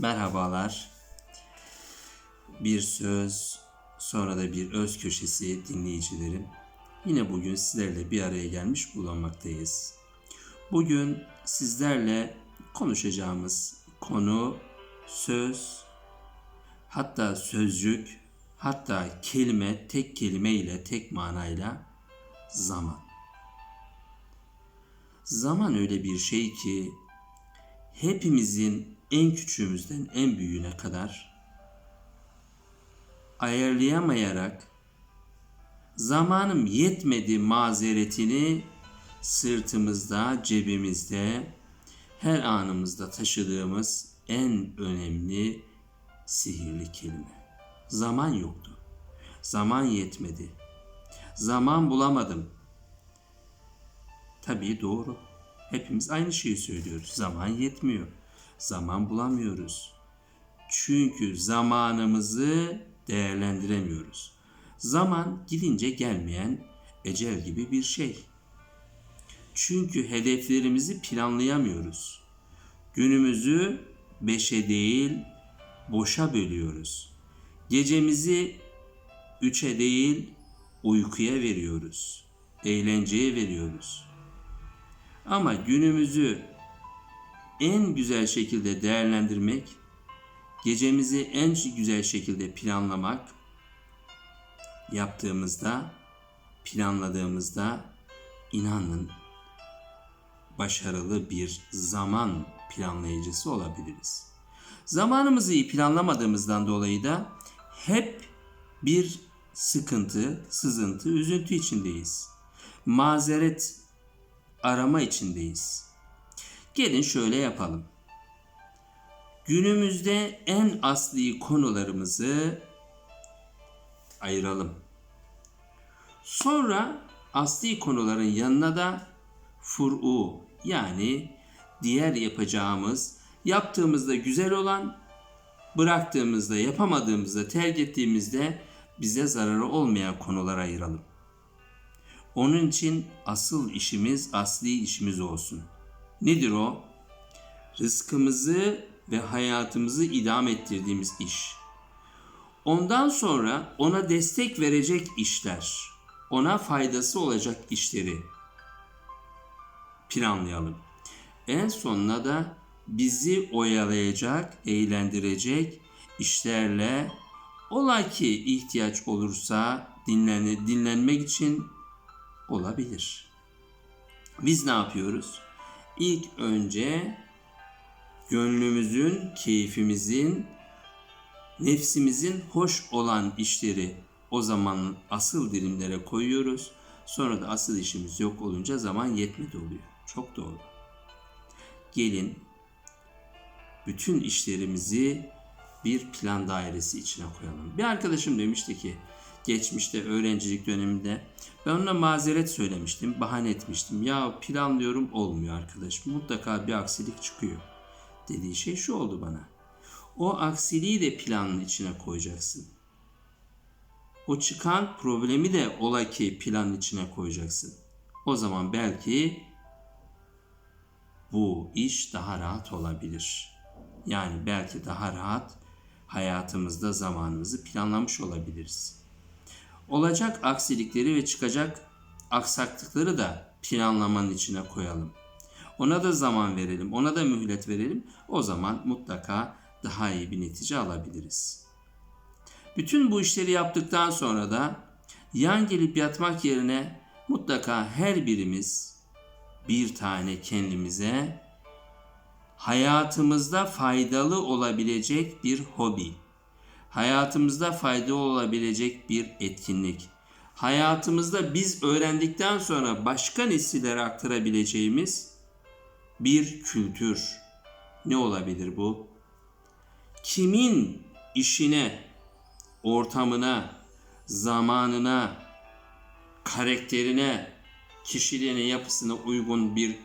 Merhabalar. Bir söz, sonra da bir öz köşesi dinleyicilerim. Yine bugün sizlerle bir araya gelmiş bulunmaktayız. Bugün sizlerle konuşacağımız konu söz, hatta sözcük, hatta kelime, tek kelime ile, tek manayla zaman. Zaman öyle bir şey ki hepimizin en küçüğümüzden en büyüğüne kadar ayarlayamayarak zamanım yetmedi mazeretini sırtımızda, cebimizde, her anımızda taşıdığımız en önemli sihirli kelime. Zaman yoktu. Zaman yetmedi. Zaman bulamadım. Tabii doğru. Hepimiz aynı şeyi söylüyoruz. Zaman yetmiyor. Zaman bulamıyoruz. Çünkü zamanımızı değerlendiremiyoruz. Zaman gidince gelmeyen ecel gibi bir şey. Çünkü hedeflerimizi planlayamıyoruz. Günümüzü beşe değil, boşa bölüyoruz. Gecemizi üçe değil, uykuya veriyoruz. Eğlenceye veriyoruz. Ama günümüzü en güzel şekilde değerlendirmek, gecemizi en güzel şekilde planlamak yaptığımızda, planladığımızda inanın başarılı bir zaman planlayıcısı olabiliriz. Zamanımızı iyi planlamadığımızdan dolayı da hep bir sıkıntı, sızıntı, üzüntü içindeyiz. Mazeret arama içindeyiz. Gelin şöyle yapalım. Günümüzde en asli konularımızı ayıralım. Sonra asli konuların yanına da fur'u yani diğer yapacağımız, yaptığımızda güzel olan, bıraktığımızda, yapamadığımızda, terk ettiğimizde bize zararı olmayan konulara ayıralım. Onun için asıl işimiz, asli işimiz olsun. Nedir o? Rızkımızı ve hayatımızı idam ettirdiğimiz iş. Ondan sonra ona destek verecek işler, ona faydası olacak işleri planlayalım. En sonuna da bizi oyalayacak, eğlendirecek işlerle ola ki ihtiyaç olursa dinlen dinlenmek için olabilir. Biz ne yapıyoruz? İlk önce gönlümüzün, keyfimizin, nefsimizin hoş olan işleri o zaman asıl dilimlere koyuyoruz. Sonra da asıl işimiz yok olunca zaman yetmedi oluyor. Çok doğru. Gelin bütün işlerimizi bir plan dairesi içine koyalım. Bir arkadaşım demişti ki geçmişte öğrencilik döneminde ben ona mazeret söylemiştim, bahane etmiştim. Ya planlıyorum olmuyor arkadaş. Mutlaka bir aksilik çıkıyor. Dediği şey şu oldu bana. O aksiliği de planın içine koyacaksın. O çıkan problemi de ola ki planın içine koyacaksın. O zaman belki bu iş daha rahat olabilir. Yani belki daha rahat hayatımızda zamanımızı planlamış olabiliriz. Olacak aksilikleri ve çıkacak aksaklıkları da planlamanın içine koyalım. Ona da zaman verelim, ona da mühlet verelim. O zaman mutlaka daha iyi bir netice alabiliriz. Bütün bu işleri yaptıktan sonra da yan gelip yatmak yerine mutlaka her birimiz bir tane kendimize hayatımızda faydalı olabilecek bir hobi, hayatımızda faydalı olabilecek bir etkinlik, hayatımızda biz öğrendikten sonra başka nesillere aktarabileceğimiz bir kültür. Ne olabilir bu? Kimin işine, ortamına, zamanına, karakterine, kişiliğine, yapısına uygun bir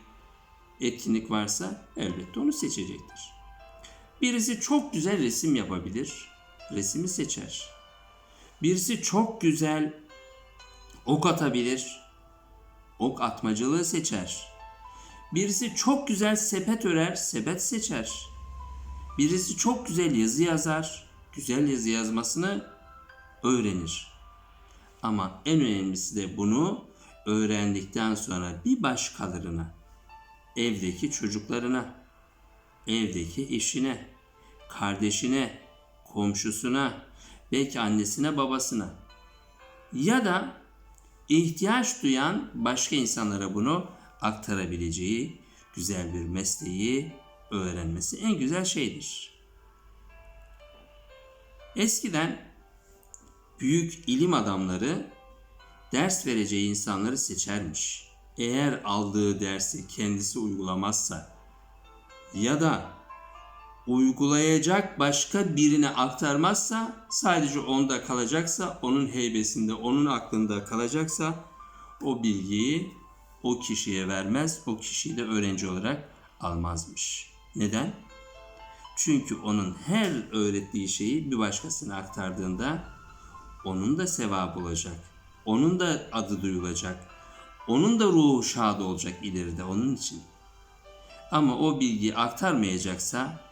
etkinlik varsa elbette onu seçecektir. Birisi çok güzel resim yapabilir, resimi seçer. Birisi çok güzel ok atabilir, ok atmacılığı seçer. Birisi çok güzel sepet örer, sepet seçer. Birisi çok güzel yazı yazar, güzel yazı yazmasını öğrenir. Ama en önemlisi de bunu öğrendikten sonra bir başkalarına, evdeki çocuklarına, evdeki eşine, kardeşine, komşusuna, belki annesine, babasına ya da ihtiyaç duyan başka insanlara bunu aktarabileceği güzel bir mesleği öğrenmesi en güzel şeydir. Eskiden büyük ilim adamları ders vereceği insanları seçermiş. Eğer aldığı dersi kendisi uygulamazsa ya da uygulayacak başka birine aktarmazsa sadece onda kalacaksa onun heybesinde onun aklında kalacaksa o bilgiyi o kişiye vermez o kişiyi de öğrenci olarak almazmış. Neden? Çünkü onun her öğrettiği şeyi bir başkasına aktardığında onun da sevabı olacak. Onun da adı duyulacak. Onun da ruhu şad olacak ileride onun için. Ama o bilgiyi aktarmayacaksa,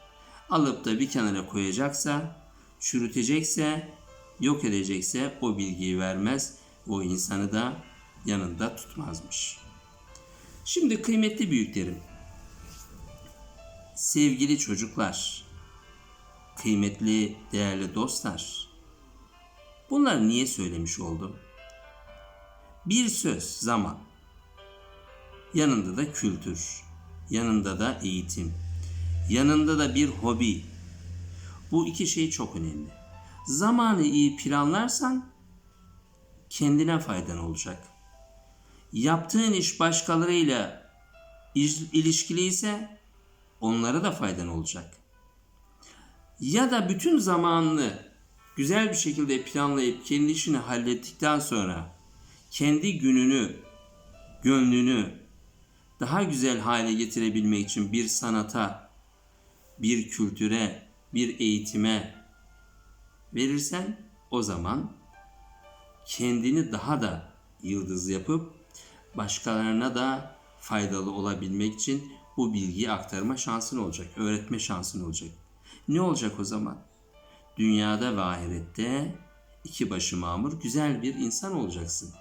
alıp da bir kenara koyacaksa, çürütecekse, yok edecekse o bilgiyi vermez. O insanı da yanında tutmazmış. Şimdi kıymetli büyüklerim, sevgili çocuklar, kıymetli değerli dostlar, bunlar niye söylemiş oldum? Bir söz, zaman. Yanında da kültür, yanında da eğitim, yanında da bir hobi. Bu iki şey çok önemli. Zamanı iyi planlarsan kendine faydan olacak. Yaptığın iş başkalarıyla ilişkili ise onlara da faydan olacak. Ya da bütün zamanını güzel bir şekilde planlayıp kendi işini hallettikten sonra kendi gününü, gönlünü daha güzel hale getirebilmek için bir sanata, bir kültüre, bir eğitime verirsen o zaman kendini daha da yıldız yapıp başkalarına da faydalı olabilmek için bu bilgiyi aktarma şansın olacak, öğretme şansın olacak. Ne olacak o zaman? Dünyada ve ahirette iki başı mamur güzel bir insan olacaksın.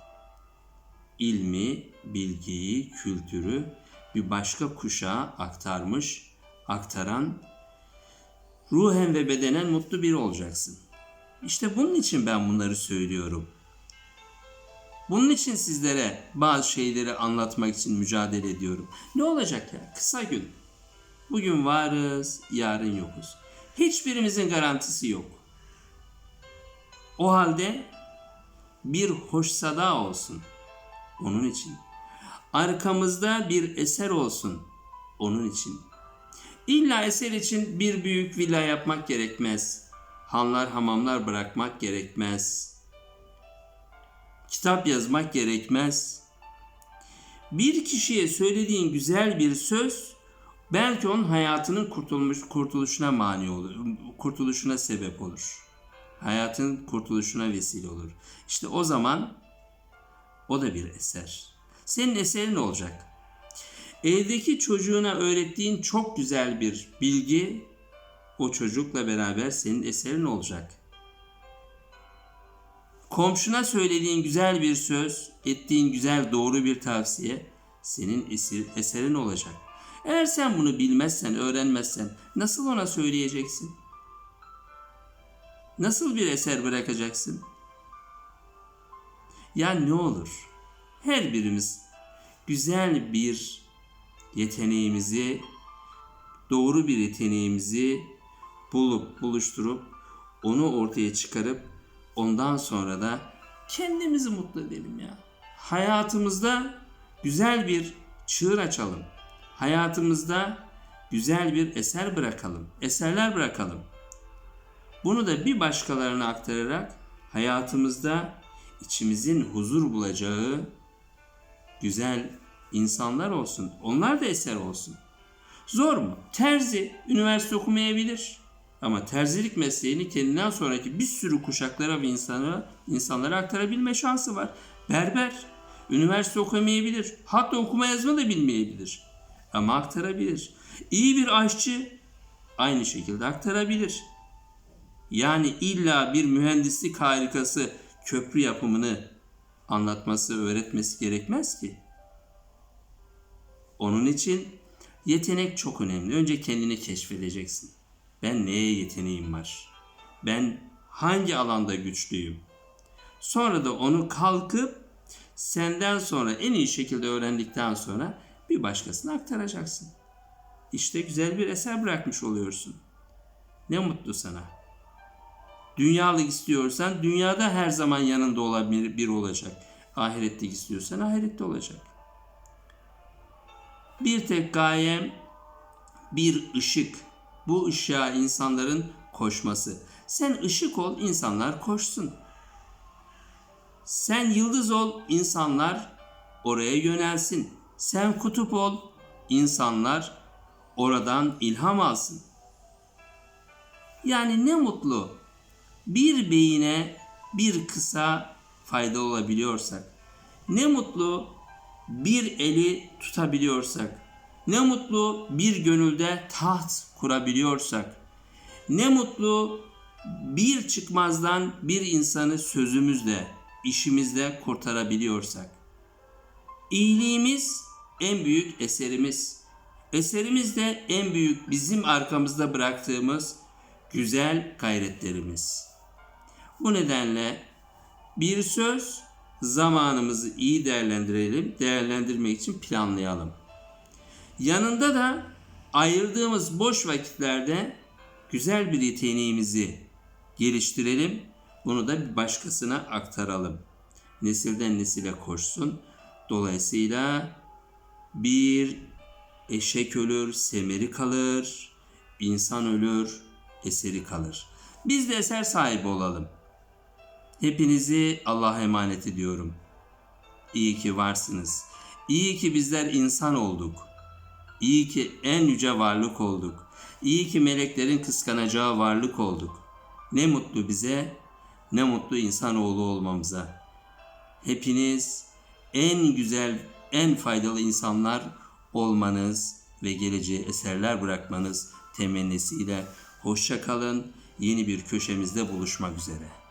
İlmi, bilgiyi, kültürü bir başka kuşağa aktarmış, aktaran, ruhen ve bedenen mutlu biri olacaksın. İşte bunun için ben bunları söylüyorum. Bunun için sizlere bazı şeyleri anlatmak için mücadele ediyorum. Ne olacak ya? Kısa gün. Bugün varız, yarın yokuz. Hiçbirimizin garantisi yok. O halde bir hoş sada olsun. Onun için. Arkamızda bir eser olsun. Onun için. İlla eser için bir büyük villa yapmak gerekmez. Hanlar hamamlar bırakmak gerekmez. Kitap yazmak gerekmez. Bir kişiye söylediğin güzel bir söz belki onun hayatının kurtulmuş kurtuluşuna mani olur, kurtuluşuna sebep olur. Hayatın kurtuluşuna vesile olur. İşte o zaman o da bir eser. Senin eserin olacak. Evdeki çocuğuna öğrettiğin çok güzel bir bilgi o çocukla beraber senin eserin olacak. Komşuna söylediğin güzel bir söz, ettiğin güzel doğru bir tavsiye senin esir, eserin olacak. Eğer sen bunu bilmezsen, öğrenmezsen nasıl ona söyleyeceksin? Nasıl bir eser bırakacaksın? Ya ne olur? Her birimiz güzel bir yeteneğimizi, doğru bir yeteneğimizi bulup buluşturup onu ortaya çıkarıp ondan sonra da kendimizi mutlu edelim ya. Hayatımızda güzel bir çığır açalım. Hayatımızda güzel bir eser bırakalım. Eserler bırakalım. Bunu da bir başkalarına aktararak hayatımızda içimizin huzur bulacağı güzel insanlar olsun. Onlar da eser olsun. Zor mu? Terzi üniversite okumayabilir. Ama terzilik mesleğini kendinden sonraki bir sürü kuşaklara ve insana, insanlara aktarabilme şansı var. Berber üniversite okumayabilir. Hatta okuma yazma da bilmeyebilir. Ama aktarabilir. İyi bir aşçı aynı şekilde aktarabilir. Yani illa bir mühendislik harikası köprü yapımını anlatması, öğretmesi gerekmez ki. Onun için yetenek çok önemli. Önce kendini keşfedeceksin. Ben neye yeteneğim var? Ben hangi alanda güçlüyüm? Sonra da onu kalkıp senden sonra en iyi şekilde öğrendikten sonra bir başkasına aktaracaksın. İşte güzel bir eser bırakmış oluyorsun. Ne mutlu sana. Dünyalık istiyorsan dünyada her zaman yanında olabilir bir olacak. Ahiretlik istiyorsan ahirette olacak. Bir tek gayem bir ışık. Bu ışığa insanların koşması. Sen ışık ol, insanlar koşsun. Sen yıldız ol, insanlar oraya yönelsin. Sen kutup ol, insanlar oradan ilham alsın. Yani ne mutlu bir beyine bir kısa fayda olabiliyorsak. Ne mutlu bir eli tutabiliyorsak. Ne mutlu bir gönülde taht kurabiliyorsak. Ne mutlu bir çıkmazdan bir insanı sözümüzle, işimizle kurtarabiliyorsak. İyiliğimiz en büyük eserimiz. Eserimiz de en büyük bizim arkamızda bıraktığımız güzel gayretlerimiz. Bu nedenle bir söz zamanımızı iyi değerlendirelim, değerlendirmek için planlayalım. Yanında da ayırdığımız boş vakitlerde güzel bir yeteneğimizi geliştirelim. Bunu da bir başkasına aktaralım. Nesilden nesile koşsun. Dolayısıyla bir eşek ölür, semeri kalır, insan ölür, eseri kalır. Biz de eser sahibi olalım. Hepinizi Allah'a emanet ediyorum. İyi ki varsınız. İyi ki bizler insan olduk. İyi ki en yüce varlık olduk. İyi ki meleklerin kıskanacağı varlık olduk. Ne mutlu bize, ne mutlu insanoğlu olmamıza. Hepiniz en güzel, en faydalı insanlar olmanız ve geleceğe eserler bırakmanız temennisiyle hoşça kalın. Yeni bir köşemizde buluşmak üzere.